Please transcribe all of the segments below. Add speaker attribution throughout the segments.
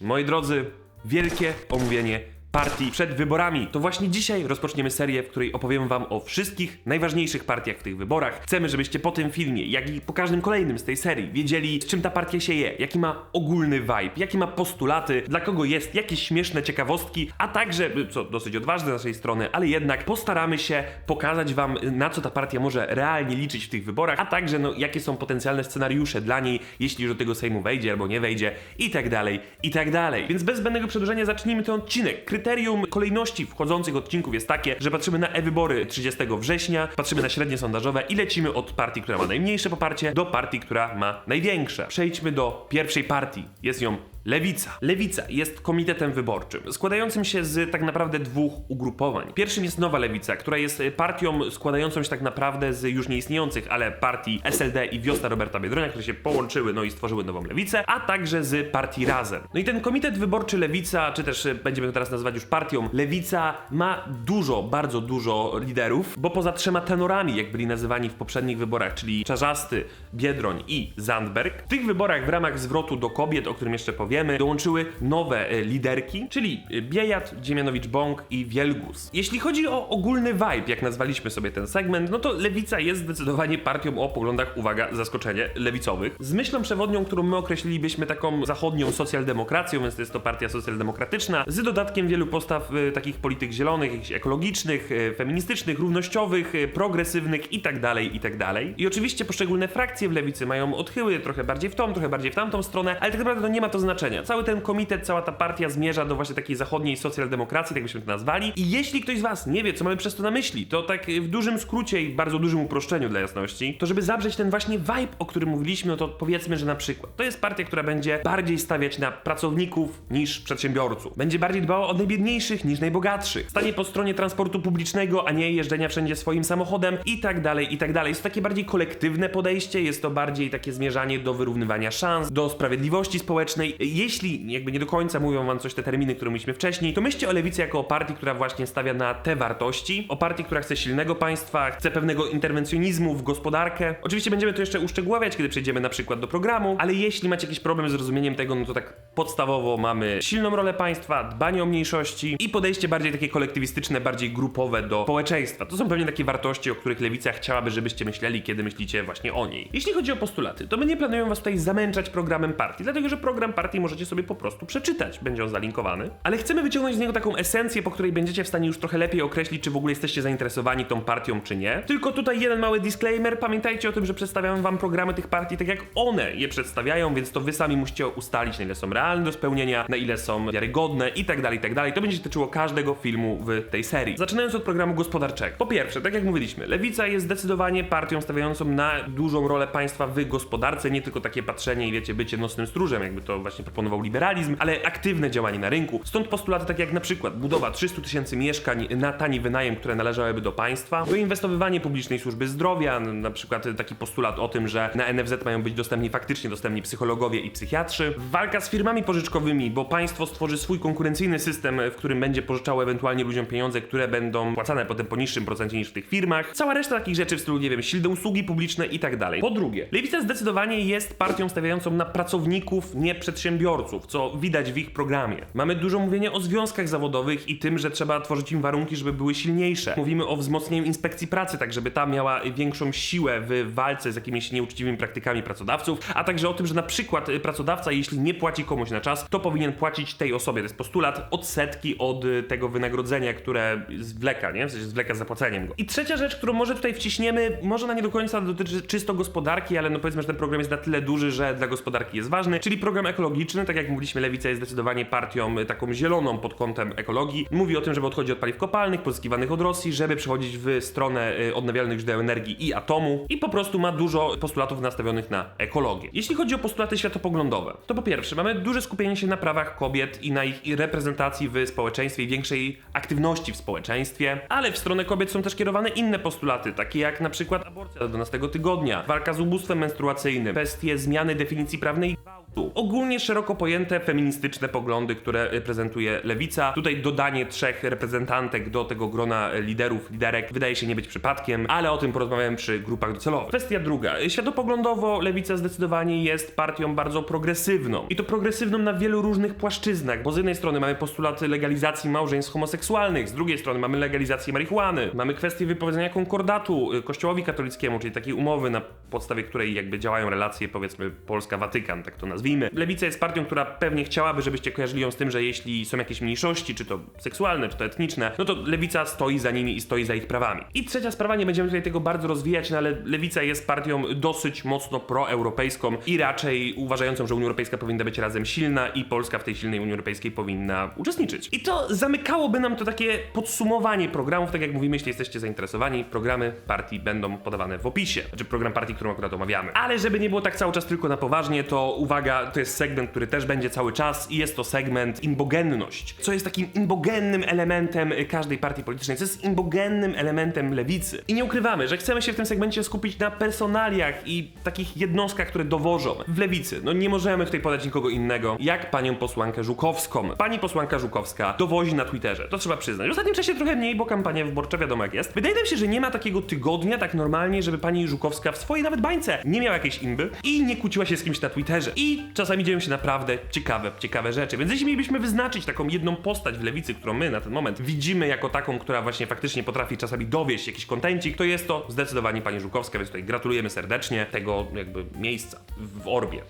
Speaker 1: Moi drodzy, wielkie omówienie partii przed wyborami. To właśnie dzisiaj rozpoczniemy serię, w której opowiem wam o wszystkich najważniejszych partiach w tych wyborach. Chcemy, żebyście po tym filmie, jak i po każdym kolejnym z tej serii, wiedzieli, z czym ta partia się je, jaki ma ogólny vibe, jakie ma postulaty, dla kogo jest, jakieś śmieszne ciekawostki, a także, co dosyć odważne z naszej strony, ale jednak postaramy się pokazać wam, na co ta partia może realnie liczyć w tych wyborach, a także, no, jakie są potencjalne scenariusze dla niej, jeśli już do tego Sejmu wejdzie albo nie wejdzie, i tak dalej, i tak dalej. Więc bez zbędnego przedłużenia zacznijmy ten odcinek. Kryterium kolejności wchodzących odcinków jest takie, że patrzymy na e-wybory 30 września, patrzymy na średnie sondażowe i lecimy od partii, która ma najmniejsze poparcie, do partii, która ma największe. Przejdźmy do pierwszej partii. Jest ją Lewica. Lewica jest komitetem wyborczym, składającym się z tak naprawdę dwóch ugrupowań. Pierwszym jest Nowa Lewica, która jest partią składającą się tak naprawdę z już nieistniejących, ale partii SLD i Wiosna Roberta Biedronia, które się połączyły, no i stworzyły nową Lewicę, a także z partii Razem. No i ten komitet wyborczy Lewica, czy też e, będziemy to teraz nazywać już partią Lewica, ma dużo, bardzo dużo liderów, bo poza trzema tenorami, jak byli nazywani w poprzednich wyborach, czyli Czarzasty, Biedroń i Zandberg, w tych wyborach w ramach zwrotu do kobiet, o którym jeszcze powiemy, dołączyły nowe e, liderki, czyli e, Biejat, Dziemianowicz-Bąk i Wielgus. Jeśli chodzi o ogólny vibe, jak nazwaliśmy sobie ten segment, no to Lewica jest zdecydowanie partią o poglądach, uwaga, zaskoczenie, lewicowych. Z myślą przewodnią, którą my określilibyśmy taką zachodnią socjaldemokracją, więc to jest to partia socjaldemokratyczna, z dodatkiem wielu postaw e, takich polityk zielonych, jakichś ekologicznych, e, feministycznych, równościowych, e, progresywnych i tak dalej, i tak. I oczywiście poszczególne frakcje w lewicy mają odchyły trochę bardziej w tą, trochę bardziej w tamtą stronę, ale tak naprawdę to nie ma to znaczenia. Cały ten komitet, cała ta partia zmierza do właśnie takiej zachodniej socjaldemokracji, tak byśmy to nazwali. I jeśli ktoś z was nie wie, co mamy przez to na myśli, to tak w dużym skrócie i bardzo dużym uproszczeniu dla jasności, to żeby zabrzeć ten właśnie vibe, o którym mówiliśmy, no to powiedzmy, że na przykład to jest partia, która będzie bardziej stawiać na pracowników niż przedsiębiorców. Będzie bardziej dbała o najbiedniejszych niż najbogatszych. Stanie po stronie transportu publicznego, a nie jeżdżenia wszędzie swoim samochodem i tak dalej, i tak dalej. Jest to takie bardziej kolektywne podejście, jest to bardziej takie zmierzanie do wyrównywania szans, do sprawiedliwości społecznej. Jeśli jakby nie do końca mówią wam coś te terminy, które mieliśmy wcześniej, to myślcie o lewicy jako o partii, która właśnie stawia na te wartości, o partii, która chce silnego państwa, chce pewnego interwencjonizmu w gospodarkę. Oczywiście będziemy to jeszcze uszczegóławiać, kiedy przejdziemy na przykład do programu, ale jeśli macie jakiś problem z zrozumieniem tego, no to tak podstawowo mamy silną rolę państwa, dbanie o mniejszości i podejście bardziej takie kolektywistyczne, bardziej grupowe do społeczeństwa. To są pewnie takie wartości, o których lewica chciałaby, żebyście myśleli, kiedy myślicie właśnie o niej. Jeśli chodzi o postulaty, to my nie planujemy was tutaj zamęczać programem partii, dlatego że program partii możecie sobie po prostu przeczytać, będzie on zalinkowany, ale chcemy wyciągnąć z niego taką esencję, po której będziecie w stanie już trochę lepiej określić, czy w ogóle jesteście zainteresowani tą partią, czy nie. Tylko tutaj jeden mały disclaimer, pamiętajcie o tym, że przedstawiamy wam programy tych partii tak jak one je przedstawiają, więc to wy sami musicie ustalić, na ile są realne do spełnienia, na ile są wiarygodne i tak dalej, i tak dalej. To będzie dotyczyło każdego filmu w tej serii. Zaczynając od programu gospodarczego. Po pierwsze, tak jak mówiliśmy, Lewica jest zdecydowanie partią stawiającą na dużą rolę państwa w gospodarce, nie tylko takie patrzenie i wiecie, bycie nocnym stróżem, jakby to właśnie proponował liberalizm, ale aktywne działanie na rynku. Stąd postulaty takie jak na przykład budowa 300 tysięcy mieszkań na tani wynajem, które należałyby do państwa, doinwestowywanie publicznej służby zdrowia, n- na przykład taki postulat o tym, że na NFZ mają być dostępni faktycznie dostępni psychologowie i psychiatrzy, walka z firmami pożyczkowymi, bo państwo stworzy swój konkurencyjny system, w którym będzie pożyczało ewentualnie ludziom pieniądze, które będą płacane potem po niższym procencie niż w tych firmach. Cała reszta takich rzeczy w stylu, nie wiem, silne usługi publiczne i tak dalej. Po drugie, Lewica zdecydowanie jest partią stawiającą na pracowników, nie przedsiębiorców, co widać w ich programie. Mamy dużo mówienia o związkach zawodowych i tym, że trzeba tworzyć im warunki, żeby były silniejsze. Mówimy o wzmocnieniu inspekcji pracy, tak żeby ta miała większą siłę w walce z jakimiś nieuczciwymi praktykami pracodawców, a także o tym, że na przykład pracodawca, jeśli nie płaci komuś na czas, to powinien płacić tej osobie, to jest postulat, odsetki od tego wynagrodzenia, które zwleka, nie? W sensie zwleka z zapłaceniem go. I trzecia rzecz, którą może tutaj wciśniemy, może ona nie do końca dotyczy czysto gospodarki, ale no powiedzmy, że ten program jest na tyle duży, że dla gospodarki jest ważny, czyli program ekologiczny, tak jak mówiliśmy, Lewica jest zdecydowanie partią y, taką zieloną pod kątem ekologii. Mówi o tym, żeby odchodzić od paliw kopalnych, pozyskiwanych od Rosji, żeby przechodzić w stronę y, odnawialnych źródeł energii i atomu i po prostu ma dużo postulatów nastawionych na ekologię. Jeśli chodzi o postulaty światopoglądowe, to po pierwsze mamy duże skupienie się na prawach kobiet i na ich reprezentacji w społeczeństwie i większej aktywności w społeczeństwie, ale w stronę kobiet są też kierowane inne postulaty, takie jak na przykład aborcja do 12 tygodnia, walka z ubóstwem menstruacyjnym, kwestie zmiany definicji prawnej Ogólnie szeroko pojęte feministyczne poglądy, które y, prezentuje lewica. Tutaj dodanie trzech reprezentantek do tego grona y, liderów, liderek wydaje się nie być przypadkiem, ale o tym porozmawiałem przy grupach docelowych. Kwestia druga. Y, Światopoglądowo lewica zdecydowanie jest partią bardzo progresywną. I to progresywną na wielu różnych płaszczyznach, bo z jednej strony mamy postulaty legalizacji małżeństw homoseksualnych, z drugiej strony mamy legalizację marihuany, mamy kwestię wypowiedzenia konkordatu kościołowi katolickiemu, czyli takiej umowy, na podstawie której jakby działają relacje, powiedzmy, Polska-Watykan, tak to nazwijmy. Lewica jest partią, która pewnie chciałaby, żebyście kojarzyli ją z tym, że jeśli są jakieś mniejszości, czy to seksualne, czy to etniczne, no to lewica stoi za nimi i stoi za ich prawami. I trzecia sprawa, nie będziemy tutaj tego bardzo rozwijać, no ale lewica jest partią dosyć mocno proeuropejską i raczej uważającą, że Unia Europejska powinna być razem silna i Polska w tej silnej Unii Europejskiej powinna uczestniczyć. I to zamykałoby nam to takie podsumowanie programów, tak jak mówimy, jeśli jesteście zainteresowani, programy partii będą podawane w opisie, znaczy program partii, którą akurat omawiamy. Ale żeby nie było tak cały czas tylko na poważnie, to uwaga, to jest segment, który też będzie cały czas i jest to segment imbogenność, co jest takim imbogennym elementem każdej partii politycznej, co jest imbogennym elementem lewicy. I nie ukrywamy, że chcemy się w tym segmencie skupić na personaliach i takich jednostkach, które dowożą w lewicy. No nie możemy tutaj podać nikogo innego, jak panią posłankę Żukowską. Pani posłanka Żukowska dowozi na Twitterze, to trzeba przyznać. W ostatnim czasie trochę mniej, bo kampania wyborcza wiadomo jak jest. Wydaje nam się, że nie ma takiego tygodnia tak normalnie, żeby pani Żukowska w swojej nawet bańce nie miała jakiejś imby i nie kłóciła się z kimś na Twitterze. I czasami dzieją się naprawdę ciekawe, ciekawe rzeczy. Więc jeśli mielibyśmy wyznaczyć taką jedną postać w lewicy, którą my na ten moment widzimy jako taką, która właśnie faktycznie potrafi czasami dowieść jakiś kontencik, to jest to zdecydowanie pani Żukowska, więc tutaj gratulujemy serdecznie tego jakby miejsca w orbie.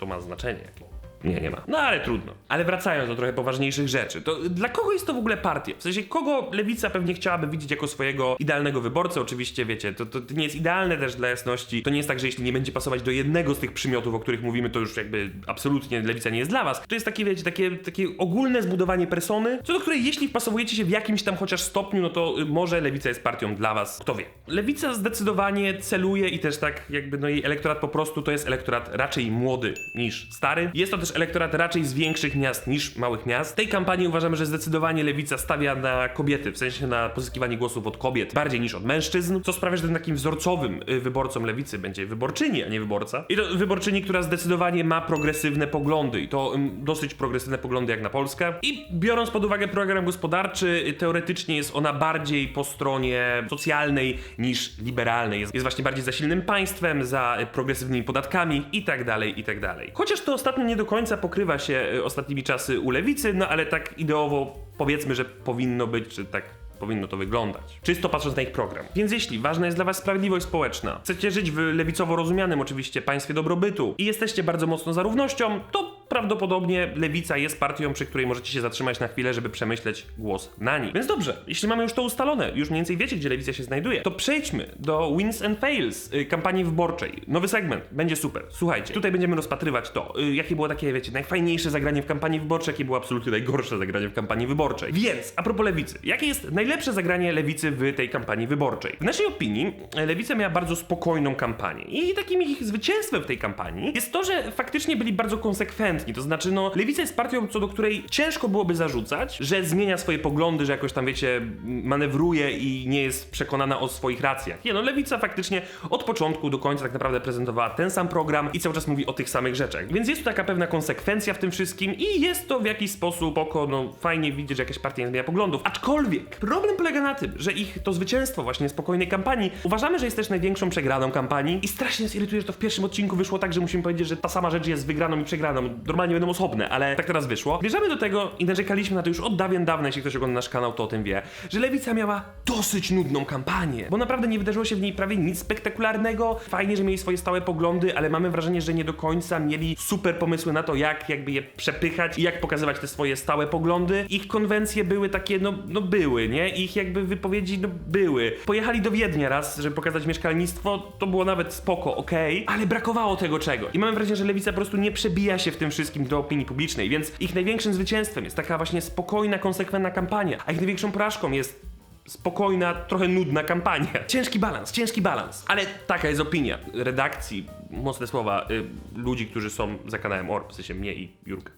Speaker 1: To ma znaczenie. Nie, nie ma. No ale trudno. Ale wracając do trochę poważniejszych rzeczy, to dla kogo jest to w ogóle partia? W sensie, kogo lewica pewnie chciałaby widzieć jako swojego idealnego wyborcę? Oczywiście, wiecie, to, to, nie jest idealne też dla jasności. To nie jest tak, że jeśli nie będzie pasować do jednego z tych przymiotów, o których mówimy, to już jakby absolutnie lewica nie jest dla was. To jest takie, wiecie, takie, takie ogólne zbudowanie persony, co do której jeśli wpasowujecie się w jakimś tam chociaż stopniu, no to y, może lewica jest partią dla was. Kto wie. Lewica zdecydowanie celuje i też tak jakby no jej elektorat po prostu to jest elektorat raczej młody niż stary. Jest to też elektorat raczej z większych miast niż małych miast. W tej kampanii uważamy, że zdecydowanie lewica stawia na kobiety, w sensie na pozyskiwanie głosów od kobiet bardziej niż od mężczyzn, co sprawia, że takim wzorcowym y, wyborcą lewicy będzie wyborczyni, a nie wyborca. I to wyborczyni, która zdecydowanie ma progresywne poglądy i to dosyć progresywne poglądy jak na Polskę. I biorąc pod uwagę program gospodarczy, y, teoretycznie jest ona bardziej po stronie socjalnej niż liberalnej. Jest, jest właśnie bardziej za silnym państwem, za y, progresywnymi podatkami i tak dalej, i tak dalej. Chociaż to ostatnio nie do końca pokrywa się y, ostatnimi czasy u lewicy, no ale tak ideowo powiedzmy, że powinno być, czy tak powinno to wyglądać. Czysto patrząc na ich program. Więc jeśli ważna jest dla was sprawiedliwość społeczna, chcecie żyć w lewicowo rozumianym oczywiście państwie dobrobytu i jesteście bardzo mocno za równością, to prawdopodobnie lewica jest partią, przy której możecie się zatrzymać na chwilę, żeby przemyśleć głos na nich. Więc dobrze, jeśli mamy już to ustalone, już mniej więcej wiecie, gdzie lewica się znajduje, to przejdźmy do Wins and Fails y, kampanii wyborczej. Nowy segment, będzie super. Słuchajcie, tutaj będziemy rozpatrywać to, y, jakie było takie, wiecie, najfajniejsze zagranie w kampanii wyborczej, jakie było absolutnie najgorsze zagranie w kampanii wyborczej. Więc, a propos lewicy, jakie jest najlepsze zagranie lewicy w tej kampanii wyborczej? W naszej opinii e, lewica miała bardzo spokojną kampanię i takim ich zwycięstwem w tej kampanii jest to, że faktycznie byli bardzo konsekwentni. To znaczy, no, lewica jest partią, co do której ciężko byłoby zarzucać, że zmienia swoje poglądy, że jakoś tam, wiecie, manewruje i nie jest przekonana o swoich racjach. Nie, no, lewica faktycznie od początku do końca tak naprawdę prezentowała ten sam program i cały czas mówi o tych samych rzeczach. Więc jest tu taka pewna konsekwencja w tym wszystkim i jest to w jakiś sposób oko, no, fajnie widzieć, że jakaś partia nie zmienia poglądów. Aczkolwiek problem polega na tym, że ich to zwycięstwo właśnie spokojnej kampanii uważamy, że jest też największą przegraną kampanii i strasznie nas irytuje, że to w pierwszym odcinku wyszło tak, że musimy powiedzieć, że ta sama rzecz jest wygraną i przegraną. Normalnie będą osobne, ale tak teraz wyszło. Bierzemy do tego i narzekaliśmy na to już od dawien dawna, jeśli ktoś ogląda nasz kanał, to o tym wie, że Lewica miała dosyć nudną kampanię, bo naprawdę nie wydarzyło się w niej prawie nic spektakularnego. Fajnie, że mieli swoje stałe poglądy, ale mamy wrażenie, że nie do końca mieli super pomysły na to, jak jakby je przepychać i jak pokazywać te swoje stałe poglądy. Ich konwencje były takie, no, no były, nie? Ich jakby wypowiedzi, no były. Pojechali do Wiednia raz, żeby pokazać mieszkalnictwo, to było nawet spoko, okej, ale brakowało tego czego. I mamy wrażenie, że Lewica po prostu nie przebija się w tym wszystkim do opinii publicznej, więc ich największym zwycięstwem jest taka właśnie spokojna, konsekwentna kampania, a ich największą porażką jest spokojna, trochę nudna kampania. Ciężki balans, ciężki balans. Ale taka jest opinia redakcji, mocne słowa, y, ludzi, którzy są za kanałem Orb, w sensie mnie i Jurka.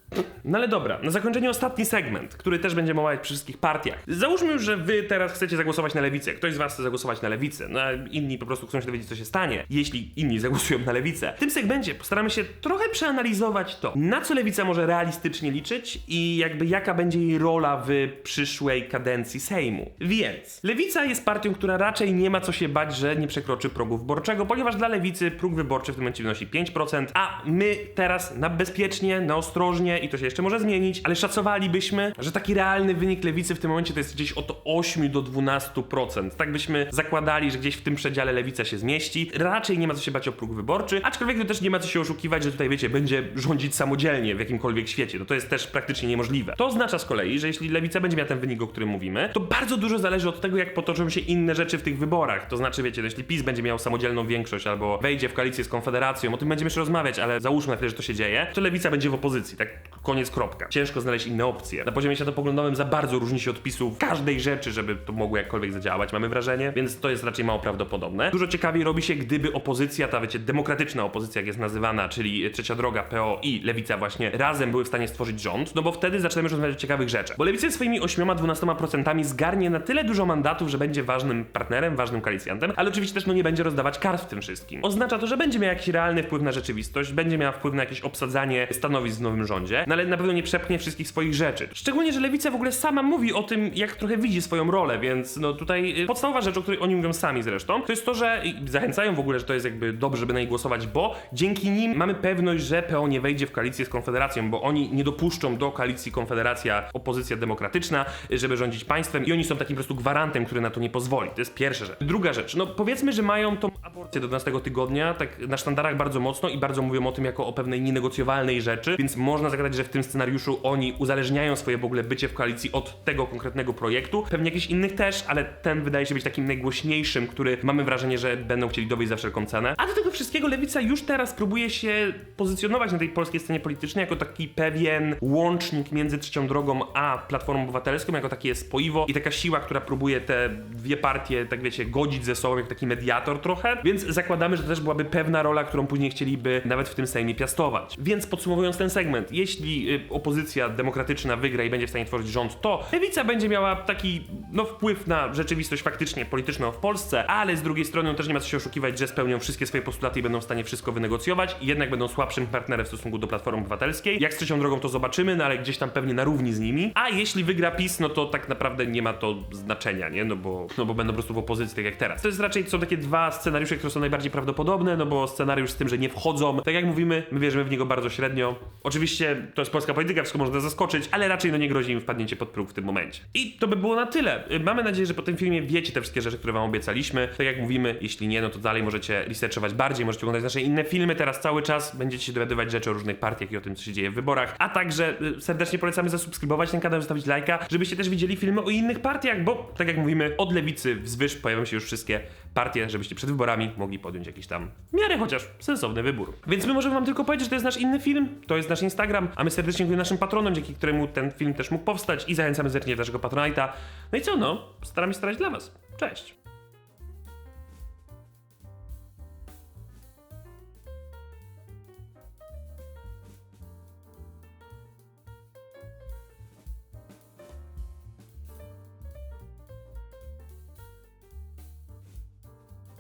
Speaker 1: No ale dobra, na zakończenie ostatni segment, który też będzie omawiać przy wszystkich partiach. Załóżmy, że wy teraz chcecie zagłosować na lewicę. Ktoś z was chce zagłosować na lewicę, no a inni po prostu chcą się dowiedzieć, co się stanie, jeśli inni zagłosują na lewicę. W tym segmencie postaramy się trochę przeanalizować to, na co lewica może realistycznie liczyć i jakby jaka będzie jej rola w przyszłej kadencji Sejmu. Więc lewica jest partią, która raczej nie ma co się bać, że nie przekroczy progu wyborczego, ponieważ dla lewicy próg wyborczy w tym momencie wynosi 5%, a my teraz na bezpiecznie, na ostrożnie i to się jeszcze może zmienić, ale szacowalibyśmy, że taki realny wynik lewicy w tym momencie to jest gdzieś od 8 do 12%. Tak byśmy zakładali, że gdzieś w tym przedziale lewica się zmieści. Raczej nie ma co się bać o próg wyborczy, aczkolwiek to też nie ma co się oszukiwać, że tutaj wiecie, będzie rządzić samodzielnie w jakimkolwiek świecie. No to jest też praktycznie niemożliwe. To oznacza z kolei, że jeśli lewica będzie miała ten wynik, o którym mówimy, to bardzo dużo zależy od tego, jak potoczą się inne rzeczy w tych wyborach. To znaczy, wiecie, no jeśli PiS będzie miał samodzielną większość albo wejdzie w koalicję z Konfederacją, o tym będziemy jeszcze rozmawiać, ale załóżmy na chwilę, że to się dzieje, to lewica będzie w opozycji, tak koniec, kropka. Ciężko znaleźć inne opcje. Na poziomie światopoglądowym za bardzo różni się od PiSu każdej rzeczy, żeby to mogło jakkolwiek zadziałać, mamy wrażenie, więc to jest raczej mało prawdopodobne. Dużo ciekawiej robi się, gdyby opozycja, ta wiecie, demokratyczna opozycja, jak jest nazywana, czyli Trzecia Droga, PO i Lewica właśnie, razem były w stanie stworzyć rząd, no bo wtedy zaczynamy rozmawiać o ciekawych rzeczach. Bo Lewica swoimi 8-12% zgarnie na tyle dużo mandatów, że będzie ważnym partnerem, ważnym koalicjantem, ale oczywiście też no nie będzie rozdawać kar w tym wszystkim. Oznacza to, że będzie miał jakiś realny wpływ na rzeczywistość, będzie miała wpływ na jakieś obsadzanie stanowisk w nowym rządzie, no ale na pewno nie przepchnie wszystkich swoich rzeczy. Szczególnie, że Lewica w ogóle sama mówi o tym, jak trochę widzi swoją rolę, więc no tutaj y, podstawowa rzecz, o której oni mówią sami zresztą, to jest to, że zachęcają w ogóle, że to jest jakby dobrze, żeby na nich głosować, bo dzięki nim mamy pewność, że PO nie wejdzie w koalicję z Konfederacją, bo oni nie dopuszczą do koalicji Konfederacja, opozycja demokratyczna, y, żeby rządzić państwem i oni są takim po prostu gwarantem, który na to nie pozwoli. To jest pierwsza rzecz. Druga rzecz, no powiedzmy, że mają tą aborcję do 12 tygodnia, tak na sztandarach bardzo mocno i bardzo mówią o tym jako o pewnej nienegocjowalnej rzeczy, więc można zagadać, że w tym scenariuszu oni uzależniają swoje w ogóle bycie w koalicji od tego konkretnego projektu. Pewnie jakichś innych też, ale ten wydaje się być takim najgłośniejszym, który mamy wrażenie, że będą chcieli dowieść za wszelką cenę. A do tego wszystkiego Lewica już teraz próbuje się pozycjonować na tej polskiej scenie politycznej jako taki pewien łącznik między Trzecią Drogą a Platformą Obywatelską, jako takie spoiwo i taka siła, która próbuje te dwie partie, tak wiecie, godzić ze sobą, jak taki mediator trochę. Więc zakładamy, że to też byłaby pewna rola, którą później chcieliby nawet w tym Sejmie piastować. Więc podsumowując ten segment, jeśli y, opozycja demokratyczna wygra i będzie w stanie tworzyć rząd, to Lewica będzie miała taki no, wpływ na rzeczywistość faktycznie polityczną w Polsce, ale z drugiej strony też nie ma co się oszukiwać, że spełnią wszystkie swoje postulaty i będą w stanie wszystko wynegocjować jednak będą słabszym partnerem w stosunku do Platformy Obywatelskiej. Jak z trzecią drogą to zobaczymy, no ale gdzieś tam pewnie na równi z nimi. A jeśli wygra PiS, no to tak naprawdę nie ma to znaczenia, nie? No bo, no bo będą po prostu w opozycji, tak jak teraz. To jest raczej są takie dwa scenariusze, które są najbardziej prawdopodobne, no bo scenariusz z tym, że nie wchodzą, tak jak mówimy, my wierzymy w niego bardzo średnio. Oczywiście to jest polska polityka, wszystko można zaskoczyć, ale raczej no nie grozi im wpadnięcie pod próg w tym momencie. I to by było na tyle. Y, Mamy nadzieję, że po tym filmie wiecie te wszystkie rzeczy, które wam obiecaliśmy. Tak jak mówimy, jeśli nie, no to dalej możecie researchować bardziej, możecie oglądać nasze inne filmy. Teraz cały czas będziecie się dowiadywać rzeczy o różnych partiach i o tym, co się dzieje w wyborach. A także y, serdecznie polecamy zasubskrybować ten kanał, zostawić lajka, żebyście też widzieli filmy o innych partiach, bo tak jak mówimy, od lewicy wzwyż pojawią się już wszystkie partie, żebyście przed wyborami mogli podjąć jakiś tam w miarę chociaż sensowny wybór. Więc my możemy wam tylko powiedzieć, że to jest nasz inny film, to jest nasz Instagram, a my serdecznie dziękujemy naszym patronom, dzięki któremu ten film też mógł powstać i zachęcamy serdecznie do naszego patronajta. No i co no, staramy się starać dla was. Cześć!